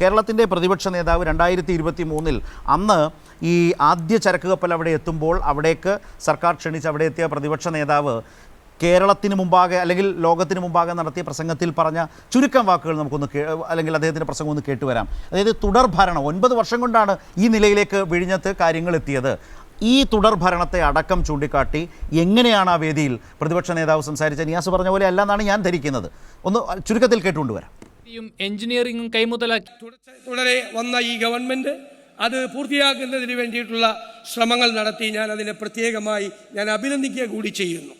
കേരളത്തിന്റെ പ്രതിപക്ഷ നേതാവ് രണ്ടായിരത്തി ഇരുപത്തി മൂന്നിൽ അന്ന് ഈ ആദ്യ ചരക്ക് കപ്പൽ അവിടെ എത്തുമ്പോൾ അവിടേക്ക് സർക്കാർ ക്ഷണിച്ച് അവിടെ എത്തിയ പ്രതിപക്ഷ നേതാവ് കേരളത്തിന് മുമ്പാകെ അല്ലെങ്കിൽ ലോകത്തിന് മുമ്പാകെ നടത്തിയ പ്രസംഗത്തിൽ പറഞ്ഞ ചുരുക്കം വാക്കുകൾ നമുക്കൊന്ന് അല്ലെങ്കിൽ അദ്ദേഹത്തിന്റെ പ്രസംഗം ഒന്ന് കേട്ടുവരാം അതായത് തുടർഭരണം ഒൻപത് വർഷം കൊണ്ടാണ് ഈ നിലയിലേക്ക് വിഴിഞ്ഞത്ത് കാര്യങ്ങൾ എത്തിയത്. ഈ തുടർഭരണത്തെ അടക്കം ചൂണ്ടിക്കാട്ടി എങ്ങനെയാണ് ആ വേദിയിൽ പ്രതിപക്ഷ നേതാവ് സംസാരിച്ച നിയാസ് പറഞ്ഞ പോലെ അല്ല എന്നാണ് ഞാൻ ധരിക്കുന്നത്. ഒന്ന് ചുരുക്കത്തിൽ കേട്ടുകൊണ്ടുവരാം യും എഞ്ചിനീയറിംഗും കൈമുതലാക്കി. തുടരെ വന്ന ഈ ഗവൺമെന്റ് അത് പൂർത്തിയാക്കുന്നതിന് വേണ്ടിയിട്ടുള്ള ശ്രമങ്ങൾ നടത്തി ഞാൻ അതിനെ പ്രത്യേകമായി ഞാൻ അഭിനന്ദിക്കുക കൂടി ചെയ്യുന്നു.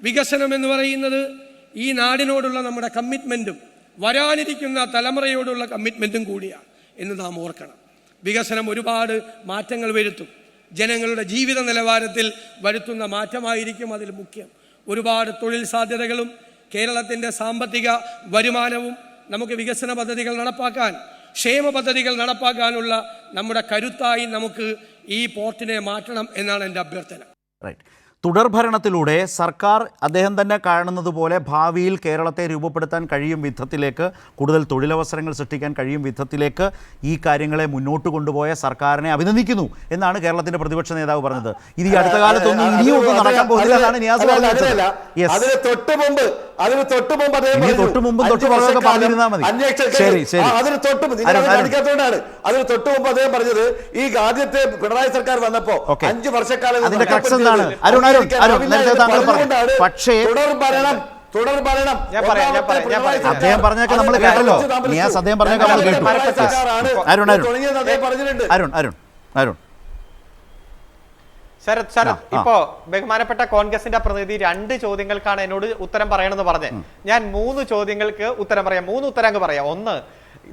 വികസനം എന്ന് പറയുന്നത് ഈ നാടിനോടുള്ള നമ്മുടെ കമ്മിറ്റ്മെന്റും വരാനിരിക്കുന്ന തലമുറയോടുള്ള കമ്മിറ്റ്മെന്റും കൂടിയാണ് എന്ന് നാം ഓർക്കണം. വികസനം ഒരുപാട് മാറ്റങ്ങൾ വരുത്തും. ജനങ്ങളുടെ ജീവിത നിലവാരത്തിൽ വരുത്തുന്ന മാറ്റമായിരിക്കും അതിൽ മുഖ്യം. ഒരുപാട് തൊഴിൽ സാധ്യതകളും കേരളത്തിന്റെ സാമ്പത്തിക വരുമാനവും നമുക്ക് വികസന പദ്ധതികൾ നടപ്പാക്കാൻ ക്ഷേമ പദ്ധതികൾ നടപ്പാക്കാനുള്ള നമ്മുടെ കരുത്തായി നമുക്ക് ഈ പോർട്ടിനെ മാറ്റണം എന്നാണ് എന്റെ അഭ്യർത്ഥന. റൈറ്റ് തുടർഭരണത്തിലൂടെ സർക്കാർ അദ്ദേഹം തന്നെ കാണുന്നത് പോലെ ഭാവിയിൽ കേരളത്തെ രൂപപ്പെടുത്താൻ കഴിയും വിധത്തിലേക്ക് കൂടുതൽ തൊഴിലവസരങ്ങൾ സൃഷ്ടിക്കാൻ കഴിയും വിധത്തിലേക്ക് ഈ കാര്യങ്ങളെ മുന്നോട്ട് കൊണ്ടുപോയ സർക്കാരിനെ അഭിനന്ദിക്കുന്നു എന്നാണ് കേരളത്തിന്റെ പ്രതിപക്ഷ നേതാവ് പറഞ്ഞത് ഇത് ഈ അടുത്ത കാലത്തൊന്നും ഇനിയും നടക്കാൻ പോകുന്നില്ല എന്നാണ് നിയാസ് പറഞ്ഞത്. അതിന് തൊട്ട് മുമ്പ് അതിന് തൊട്ട് മുമ്പ് അദ്ദേഹം ഇനി പറഞ്ഞു, തൊട്ട് മുമ്പും തൊട്ട് അഞ്ച് പുറകൊക്കെ വർഷക്കാലം പറഞ്ഞിരുന്നാ മതി. ശരി, ശരി. അതിന് തൊട്ട് മുമ്പ് അരുൺ, നിങ്ങൾ അരുൺ. കാണിക്കാത്തതുകൊണ്ടാണ് അതിന് തൊട്ട് മുമ്പ് അദ്ദേഹം പറഞ്ഞത് ഈ ആദ്യത്തെ പിണറായി സർക്കാർ വന്നപ്പോ. അഞ്ച് വർഷക്കാലം അതിന്റെ എന്താണ്? അരുൺ, അരുൺ, അരുൺ, നേരത്തെ താങ്കൾ പറഞ്ഞു. പക്ഷേ- തുടർ ഭരണം അദ്ദേഹം പറഞ്ഞൊക്കെ നമ്മൾ കേട്ടല്ലോ. നിയാസ് അദ്ദേഹം പറഞ്ഞൊക്കെ നമ്മൾ കേട്ടു. അരുൺ, അരുൺ. അരുൺ അരുൺ അരുൺ. ശരത് ശരത്. ഇപ്പോ ബഹുമാനപ്പെട്ട കോൺഗ്രസിന്റെ പ്രതിനിധി രണ്ട് ചോദ്യങ്ങൾക്കാണ് എന്നോട് ഉത്തരം പറയണമെന്ന് പറഞ്ഞത്. ഞാൻ മൂന്ന് ചോദ്യങ്ങൾക്ക് ഉത്തരം പറയാം. മൂന്ന് ഉത്തരം അങ്ങ് പറയാം. ഒന്ന്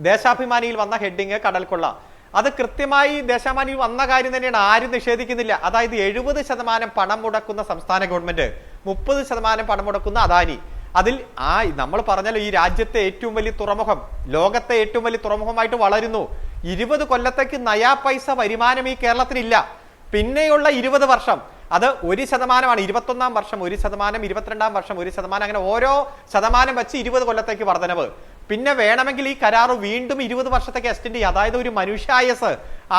ദേശാഭിമാനിയിൽ വന്ന ഹെഡിങ് കടൽക്കൊള്ള. അത് കൃത്യമായി ദേശാമാനി വന്ന കാര്യം തന്നെയാണ്. ആരും നിഷേധിക്കുന്നില്ല. അതായത് എഴുപത് ശതമാനം പണം മുടക്കുന്ന സംസ്ഥാന ഗവൺമെന്റ് മുപ്പത് ശതമാനം പണം മുടക്കുന്ന അദാനി. അതിൽ ആ നമ്മൾ പറഞ്ഞല്ലോ ഈ രാജ്യത്തെ ഏറ്റവും വലിയ തുറമുഖം ലോകത്തെ ഏറ്റവും വലിയ തുറമുഖമായിട്ട് വളരുന്നു. ഇരുപത് കൊല്ലത്തേക്ക് നയാ പൈസ വരുമാനം ഈ കേരളത്തിനില്ല. പിന്നെയുള്ള ഇരുപത് വർഷം അത് ഒരു ശതമാനമാണ് ഇരുപത്തൊന്നാം വർഷം ഒരു ശതമാനം ഇരുപത്തിരണ്ടാം വർഷം ഒരു ശതമാനം അങ്ങനെ ഓരോ ശതമാനം വെച്ച് ഇരുപത് കൊല്ലത്തേക്ക് വർധനവ്. പിന്നെ വേണമെങ്കിൽ ഈ കരാർ വീണ്ടും ഇരുപത് വർഷത്തേക്ക് എക്സ്റ്റെൻഡ് ചെയ്യുക അതായത് ഒരു മനുഷ്യായസ്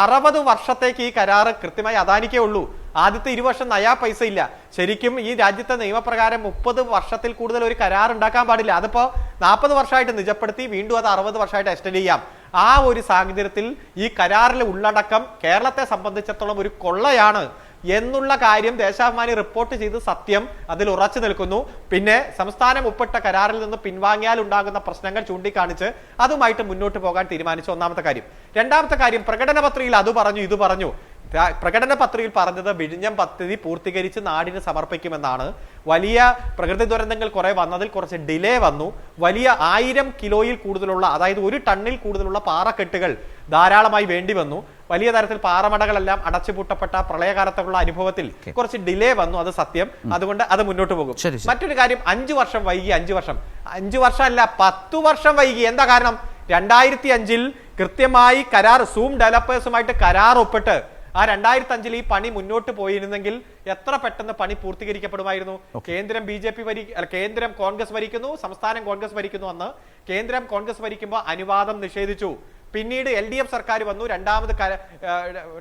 അറുപത് വർഷത്തേക്ക് ഈ കരാർ കൃത്യമായി അദാനിക്കേ ഉള്ളൂ. ആദ്യത്തെ ഇരുവർഷം നയാ പൈസ ഇല്ല. ശരിക്കും ഈ രാജ്യത്തെ നിയമപ്രകാരം മുപ്പത് വർഷത്തിൽ കൂടുതൽ ഒരു കരാർ ഉണ്ടാക്കാൻ പാടില്ല. അതിപ്പോ നാൽപ്പത് വർഷമായിട്ട് നിജപ്പെടുത്തി വീണ്ടും അത് അറുപത് വർഷമായിട്ട് എക്സ്റ്റെൻഡ് ചെയ്യാം. ആ ഒരു സാഹചര്യത്തിൽ ഈ കരാറിലെ ഉള്ളടക്കം കേരളത്തെ സംബന്ധിച്ചിടത്തോളം ഒരു കൊള്ളയാണ്. എന്നുള്ള കാര്യം ദേശാഭിമാനി റിപ്പോർട്ട് ചെയ്ത് സത്യം അതിൽ ഉറച്ചു നിൽക്കുന്നു. പിന്നെ സംസ്ഥാനം ഉൾപ്പെട്ട കരാറിൽ നിന്ന് പിൻവാങ്ങിയാൽ ഉണ്ടാകുന്ന പ്രശ്നങ്ങൾ ചൂണ്ടിക്കാണിച്ച് അതുമായിട്ട് മുന്നോട്ട് പോകാൻ തീരുമാനിച്ചു ഒന്നാമത്തെ കാര്യം. രണ്ടാമത്തെ കാര്യം പ്രകടന പത്രികയിൽ അത് പറഞ്ഞു ഇത് പറഞ്ഞു. പ്രകടന പത്രികയിൽ പറഞ്ഞത് വിഴിഞ്ഞം പദ്ധതി പൂർത്തീകരിച്ച് നാടിന് സമർപ്പിക്കുമെന്നാണ്. വലിയ പ്രകൃതി ദുരന്തങ്ങൾ കുറെ വന്നതിൽ കുറച്ച് ഡിലേ വന്നു. വലിയ ആയിരം കിലോയിൽ കൂടുതലുള്ള അതായത് ഒരു ടണ്ണിൽ കൂടുതലുള്ള പാറക്കെട്ടുകൾ ധാരാളമായി വേണ്ടി വന്നു. വലിയ തരത്തിൽ പാറമടകളെല്ലാം അടച്ചുപൂട്ടപ്പെട്ട പ്രളയകാലത്തുള്ള അനുഭവത്തിൽ കുറച്ച് ഡിലേ വന്നു അത് സത്യം. അതുകൊണ്ട് അത് മുന്നോട്ട് പോകും. മറ്റൊരു കാര്യം അഞ്ചു വർഷം വൈകി അഞ്ചു വർഷം. അഞ്ചു വർഷം അല്ല പത്തു വർഷം വൈകി. എന്താ കാരണം? രണ്ടായിരത്തി അഞ്ചിൽ കൃത്യമായി കരാർ സൂം ഡെവലപ്പേഴ്സുമായിട്ട് കരാർ ഒപ്പിട്ട് ആ രണ്ടായിരത്തി അഞ്ചിൽ ഈ പണി മുന്നോട്ട് പോയിരുന്നെങ്കിൽ എത്ര പെട്ടെന്ന് പണി പൂർത്തീകരിക്കപ്പെടുമായിരുന്നു? കേന്ദ്രം ബി ജെ പി ഭരി കേന്ദ്രം കോൺഗ്രസ് ഭരിക്കുന്നു സംസ്ഥാനം കോൺഗ്രസ് ഭരിക്കുന്നു അന്ന് കേന്ദ്രം കോൺഗ്രസ് ഭരിക്കുമ്പോൾ അനുവാദം നിഷേധിച്ചു. പിന്നീട് എൽ ഡി എഫ് സർക്കാർ വന്നു രണ്ടാമത്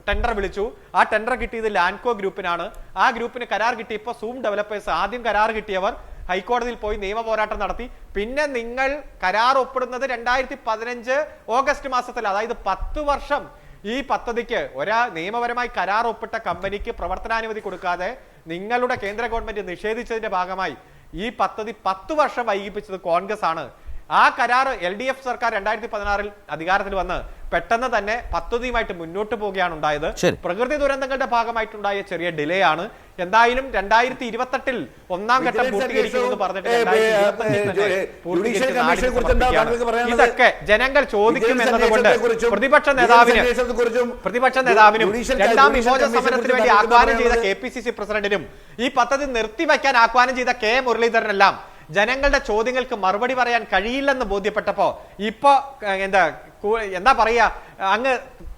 ടെൻഡർ വിളിച്ചു. ആ ടെൻഡർ കിട്ടിയത് ലാൻകോ ഗ്രൂപ്പിനാണ്. ആ ഗ്രൂപ്പിന് കരാർ കിട്ടിയപ്പോൾ സൂം ഡെവലപ്പേഴ്സ് ആദ്യം കരാർ കിട്ടിയവർ ഹൈക്കോടതിയിൽ പോയി നിയമ പോരാട്ടം നടത്തി. പിന്നെ നിങ്ങൾ കരാർ ഒപ്പിടുന്നത് രണ്ടായിരത്തി പതിനഞ്ച് ഓഗസ്റ്റ് മാസത്തിൽ അതായത് പത്ത് വർഷം ഈ പദ്ധതിക്ക് ഒരാ നിയമപരമായി കരാർ ഒപ്പിട്ട കമ്പനിക്ക് പ്രവർത്തനാനുമതി കൊടുക്കാതെ നിങ്ങളുടെ കേന്ദ്ര ഗവൺമെന്റ് നിഷേധിച്ചതിന്റെ ഭാഗമായി ഈ പദ്ധതി പത്ത് വർഷം വൈകിപ്പിച്ചത് കോൺഗ്രസ് ആണ് ആ കരാർ എൽ ഡി എഫ് സർക്കാർ രണ്ടായിരത്തി പതിനാറിൽ അധികാരത്തിൽ വന്ന് പെട്ടെന്ന് തന്നെ പദ്ധതിയുമായിട്ട് മുന്നോട്ട് പോവുകയാണ് ഉണ്ടായത് പ്രകൃതി ദുരന്തങ്ങളുടെ ഭാഗമായിട്ടുണ്ടായ ചെറിയ ഡിലേ ആണ് എന്തായാലും രണ്ടായിരത്തി ഇരുപത്തെട്ടിൽ ഒന്നാം ഘട്ടം പൂർത്തീകരിക്കുമെന്ന് പറഞ്ഞിട്ട്? ഇതൊക്കെ ജനങ്ങൾ ചോദിക്കും എന്നതുകൊണ്ട് പ്രതിപക്ഷ നേതാവിന് പ്രതിപക്ഷ നേതാവിനും രണ്ടാം വിമോചന സമരത്തിന് വേണ്ടി ആഹ്വാനം ചെയ്ത? കെ പി സി സി പ്രസിഡന്റിനും ഈ പദ്ധതി നിർത്തിവെക്കാൻ ആഹ്വാനം ചെയ്ത കെ മുരളീധരനെല്ലാം ജനങ്ങളുടെ ചോദ്യങ്ങൾക്ക് മറുപടി പറയാൻ കഴിയില്ലെന്ന് ബോധ്യപ്പെട്ടപ്പോ ഇപ്പോ എന്താ എന്താ പറയാ അങ്ങ്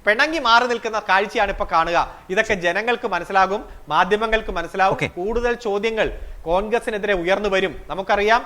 പിണങ്ങി മാറി നിൽക്കുന്ന കാഴ്ചയാണ് ഇപ്പൊ കാണുക. ഇതൊക്കെ ജനങ്ങൾക്ക് മനസ്സിലാകും മാധ്യമങ്ങൾക്ക് മനസ്സിലാവും. കൂടുതൽ ചോദ്യങ്ങൾ കോൺഗ്രസിനെതിരെ ഉയർന്നു വരും. നമുക്കറിയാം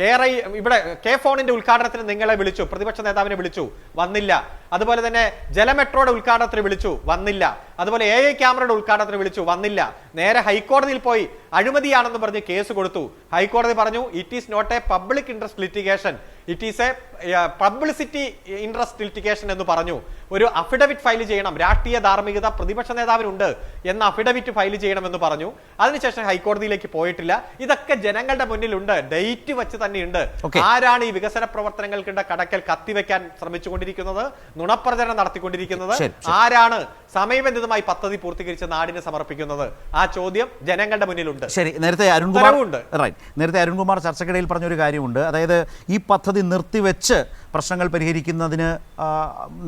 കേരള ഇവിടെ കെ ഫോണിന്റെ ഉദ്ഘാടനത്തിന് നിങ്ങളെ വിളിച്ചു പ്രതിപക്ഷ നേതാവിനെ വിളിച്ചു വന്നില്ല. അതുപോലെ തന്നെ ജലമെട്രോയുടെ ഉദ്ഘാടനത്തിന് വിളിച്ചു വന്നില്ല. അതുപോലെ എ ഐ ക്യാമറയുടെ ഉദ്ഘാടനത്തിന് വിളിച്ചു വന്നില്ല. നേരെ ഹൈക്കോടതിയിൽ പോയി അഴിമതിയാണെന്ന് പറഞ്ഞ് കേസ് കൊടുത്തു. ഹൈക്കോടതി പറഞ്ഞു it is not a public interest litigation it is a publicity interest litigation എന്ന് പറഞ്ഞു. ഒരു അഫിഡവിറ്റ് ഫയൽ ചെയ്യണം. രാഷ്ട്രീയ ധാർമ്മികത പ്രതിപക്ഷ നേതാവിനുണ്ട് എന്ന അഫിഡവിറ്റ് ഫയൽ ചെയ്യണമെന്ന് പറഞ്ഞു. അതിനുശേഷം ഹൈക്കോടതിയിലേക്ക് പോയിട്ടില്ല. ഇതൊക്കെ ജനങ്ങളുടെ മുന്നിലുണ്ട്. ഡേറ്റ് വെച്ച് തന്നെയുണ്ട്. ആരാണ് ഈ വികസന പ്രവർത്തനങ്ങൾക്കുള്ള കടക്കൽ കത്തിവെക്കാൻ ശ്രമിച്ചുകൊണ്ടിരിക്കുന്നത്? നുണപ്രചരണം നടത്തിക്കൊണ്ടിരിക്കുന്നത്. ആരാണ് സമയബന്ധിതമായി പദ്ധതി പൂർത്തീകരിച്ച് നാടിനെ സമർപ്പിക്കുന്നത്? ആ ചോദ്യം ജനങ്ങളുടെ മുന്നിലുണ്ട്. ശരി നേരത്തെ അരുൺകുമാർ നേരത്തെ അരുൺകുമാർ ചർച്ചക്കിടയിൽ പറഞ്ഞൊരു കാര്യമുണ്ട്. അതായത് ഈ പദ്ധതി നിർത്തിവെച്ച് പ്രശ്നങ്ങൾ പരിഹരിക്കുന്നതിന്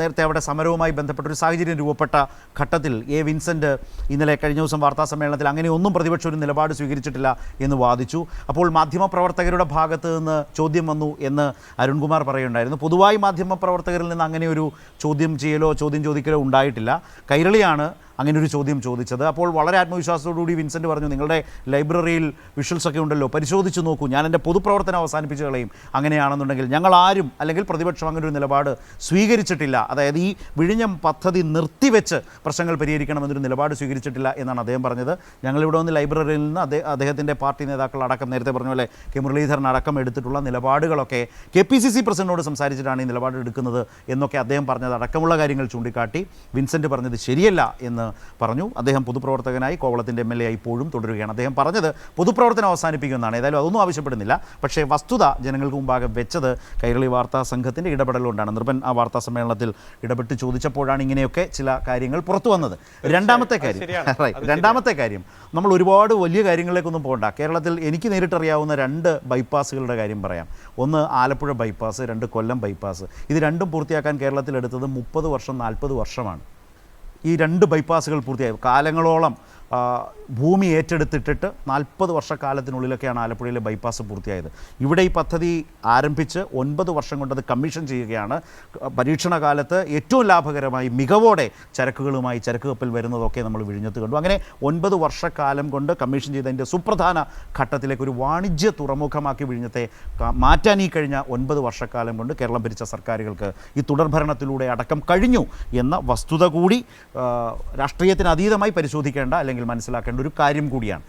നേരത്തെ അവിടെ സമരവുമായി ബന്ധപ്പെട്ടൊരു സാഹചര്യം രൂപപ്പെട്ട ഘട്ടത്തിൽ എ വിൻസെന്റ് ഇന്നലെ കഴിഞ്ഞ ദിവസം വാർത്താ സമ്മേളനത്തിൽ അങ്ങനെ ഒന്നും പ്രതിപക്ഷം ഒരു നിലപാട് സ്വീകരിച്ചിട്ടില്ല എന്ന് വാദിച്ചു. അപ്പോൾ മാധ്യമപ്രവർത്തകരുടെ ഭാഗത്ത് നിന്ന് ചോദ്യം വന്നു എന്ന് അരുൺകുമാർ പറയുണ്ടായിരുന്നു പൊതുവായി മാധ്യമപ്രവർത്തകരിൽ നിന്ന് അങ്ങനെ ഒരു ചോദ്യം ചെയ്യലോ ചോദ്യം ചോദിക്കലോ ഉണ്ടായിട്ടില്ല. കൈരളിയാണ് അങ്ങനെ ഒരു ചോദ്യം ചോദിച്ചത്. അപ്പോൾ വളരെ ആത്മവിശ്വാസത്തോടുകൂടി വിൻസെന്റ് പറഞ്ഞു നിങ്ങളുടെ ലൈബ്രറിയിൽ വിഷ്വൽസ് ഒക്കെ ഉണ്ടല്ലോ പരിശോധിച്ച് നോക്കൂ. ഞാൻ എന്റെ പൊതുപ്രവർത്തനം അവസാനിപ്പിച്ച് കളയും. അങ്ങനെയാണെന്നുണ്ടെങ്കിൽ ഞങ്ങൾ ആരും അല്ലെങ്കിൽ പ്രതിപക്ഷം അങ്ങനെ ഒരു നിലപാട് സ്വീകരിച്ചിട്ടില്ല. അതായത് ഈ വിഴിഞ്ഞം പദ്ധതി നിർത്തിവെച്ച് പ്രശ്നങ്ങൾ പരിഹരിക്കണമെന്നൊരു നിലപാട് സ്വീകരിച്ചിട്ടില്ല എന്നാണ് അദ്ദേഹം പറഞ്ഞത്. ഞങ്ങളിവിടെ വന്ന് ലൈബ്രറിയിൽ നിന്ന് അദ്ദേഹം അദ്ദേഹത്തിന്റെ പാർട്ടി നേതാക്കൾ അടക്കം നേരത്തെ പറഞ്ഞ പോലെ കെ. മുരളീധരൻ അടക്കം എടുത്തിട്ടുള്ള നിലപാടുകളൊക്കെ കെ. പി. സി. സി. പ്രസിഡന്റിനോട് സംസാരിച്ചിട്ടാണ് ഈ നിലപാട് എടുക്കുന്നത് എന്നൊക്കെ അദ്ദേഹം പറഞ്ഞത്. അടക്കമുള്ള കാര്യങ്ങൾ ചൂണ്ടിക്കാട്ടി വിൻസെന്റ് പറഞ്ഞത് ശരിയല്ല എന്ന് പറഞ്ഞു. അദ്ദേഹം പൊതുപ്രവർത്തകനായി കോവളത്തിന്റെ എം എൽ എ ഇപ്പോഴും തുടരുകയാണ്. അദ്ദേഹം പറഞ്ഞത് പൊതുപ്രവർത്തനം അവസാനിപ്പിക്കുമെന്നാണ്. ഏതായാലും അതൊന്നും ആവശ്യപ്പെടുന്നില്ല. പക്ഷേ വസ്തുത ജനങ്ങൾക്ക് മുമ്പാകെ വെച്ചത് കൈരളി വാർത്താ സംഘത്തിന്റെ ഇടപെടലുകൊണ്ടാണ് നിർഭൻ ആ വാർത്താ സമ്മേളനത്തിൽ ഇടപെട്ട് ചോദിച്ചപ്പോഴാണ് ഇങ്ങനെയൊക്കെ ചില കാര്യങ്ങൾ പുറത്തു വന്നത്. രണ്ടാമത്തെ കാര്യം റൈറ്റ് രണ്ടാമത്തെ കാര്യം നമ്മൾ ഒരുപാട് വലിയ കാര്യങ്ങളിലേക്കൊന്നും പോകണ്ട. കേരളത്തിൽ എനിക്ക് നേരിട്ടറിയാവുന്ന രണ്ട് ബൈപ്പാസുകളുടെ കാര്യം പറയാം. ഒന്ന് ആലപ്പുഴ ബൈപ്പാസ് രണ്ട് കൊല്ലം ബൈപ്പാസ്. ഇത് രണ്ടും പൂർത്തിയാക്കാൻ കേരളത്തിൽ എടുത്തത് മുപ്പത് വർഷം നാൽപ്പത് വർഷമാണ്. ഈ രണ്ട് ബൈപ്പാസുകൾ പൂർത്തിയായി. കാലങ്ങളോളം ഭൂമി ഏറ്റെടുത്തിട്ടിട്ട് നാൽപ്പത് വർഷക്കാലത്തിനുള്ളിലൊക്കെയാണ് ആലപ്പുഴയിലെ ബൈപ്പാസ് പൂർത്തിയായത്. ഇവിടെ ഈ പദ്ധതി ആരംഭിച്ച് ഒൻപത് വർഷം കൊണ്ട് അത് കമ്മീഷൻ ചെയ്യുകയാണ്. പരീക്ഷണ കാലത്ത് ഏറ്റവും ലാഭകരമായി മികവോടെ ചരക്കുകളുമായി ചരക്ക് കപ്പൽ വരുന്നതൊക്കെ നമ്മൾ വിഴിഞ്ഞത്ത് കണ്ടു. അങ്ങനെ ഒൻപത് വർഷക്കാലം കൊണ്ട് കമ്മീഷൻ ചെയ്തതിന്റെ സുപ്രധാന ഘട്ടത്തിലേക്ക് ഒരു വാണിജ്യ തുറമുഖമാക്കി വിഴിഞ്ഞത്തെ മാറ്റാൻ ഈ കഴിഞ്ഞ ഒൻപത് വർഷക്കാലം കൊണ്ട് കേരളം ഭരിച്ച സർക്കാരുകൾക്ക് ഈ തുടർഭരണത്തിലൂടെ അടക്കം കഴിഞ്ഞു എന്ന വസ്തുത കൂടി രാഷ്ട്രീയത്തിന് അതീതമായി പരിശോധിക്കേണ്ട മനസ്സിലാക്കേണ്ട ഒരു കാര്യം കൂടിയാണ്.